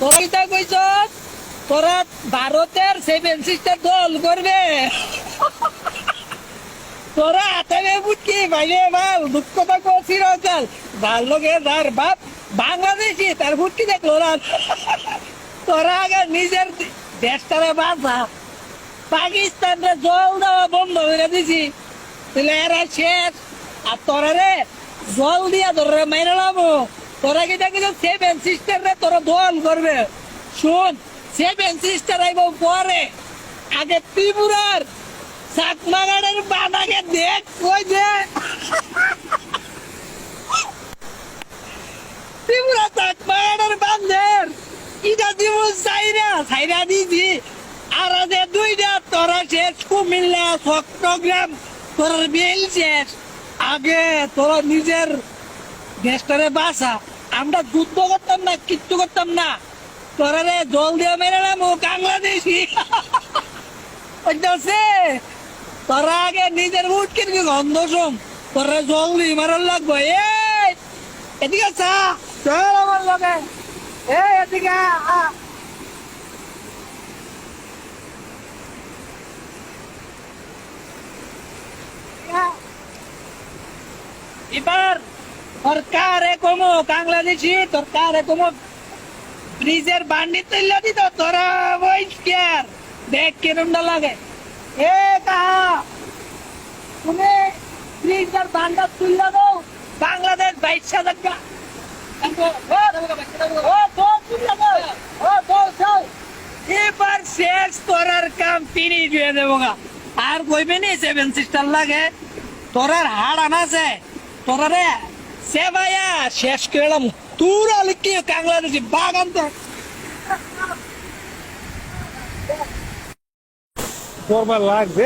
তোরা কিতা কইছ, তোরা ভারতের সেভেন সিস্টার দল করবে। তোরা বুটকি দুঃখ যার লোকে যার বাপ, বাংলাদেশি তার বুটকি দেখল তোরা আগে নিজের দেশটারে বাঁচা পাকিস্তানরে জল দেওয়া বন্ধ করে দিছি। তাহলে এরা শেষ। আর তোরা রে জল দিয়া তোরা মেরে লামো তোরা কি দেখি সেভেন সিস্টার রে তোরা দল করবে? শুন সেভেন সিস্টার আইব পরে। আগে ত্রিপুরার চাকমাগাড়ের বানাকে দেখ, কই যে। ত্রিপুরা চাকমাগাড়ের বান্ধের ইটা দিব চাইরা চাইরা দিছি। আর আছে দুইটা, তোরা শেষ। কুমিল্লা, চট্টগ্রাম তোর বিল শেষ। আগে তোরা নিজের দেশটারে বাসা। আমরা যুদ্ধ করতাম না, কিচ্ছু করতাম না। তোরা রে জল দিয়ে মেরে না মুখ বাংলাদেশি তোরা আগে নিজের উঠ কিনবি গন্ধ শুন? তোরা জল দিয়ে মারার লাগবো। এই, এদিকে চা। চল আমার লগে। এই, এদিকে। এবার সরকারে কমো, বাংলাদেশি সরকারে কমো। ব্রিজের বান্ডি তুললে দিত তোরা বইস্কার দেখ কিরমটা লাগে। এ কাহা? তুমি ব্রিজের বান্ডা তুললে দাও বাংলাদেশ বাইশ হাজার যাও। এবার শেষ করার কাম তিনি দিয়ে দেবো আর কইবে নি সেভেন সিস্টার লাগে। তোরার হাড় আনাছে। তোরা রে সে ভাইয়া শেষ করলাম তুর আলি কি বাংলাদেশি বাগান তো। লাগবে।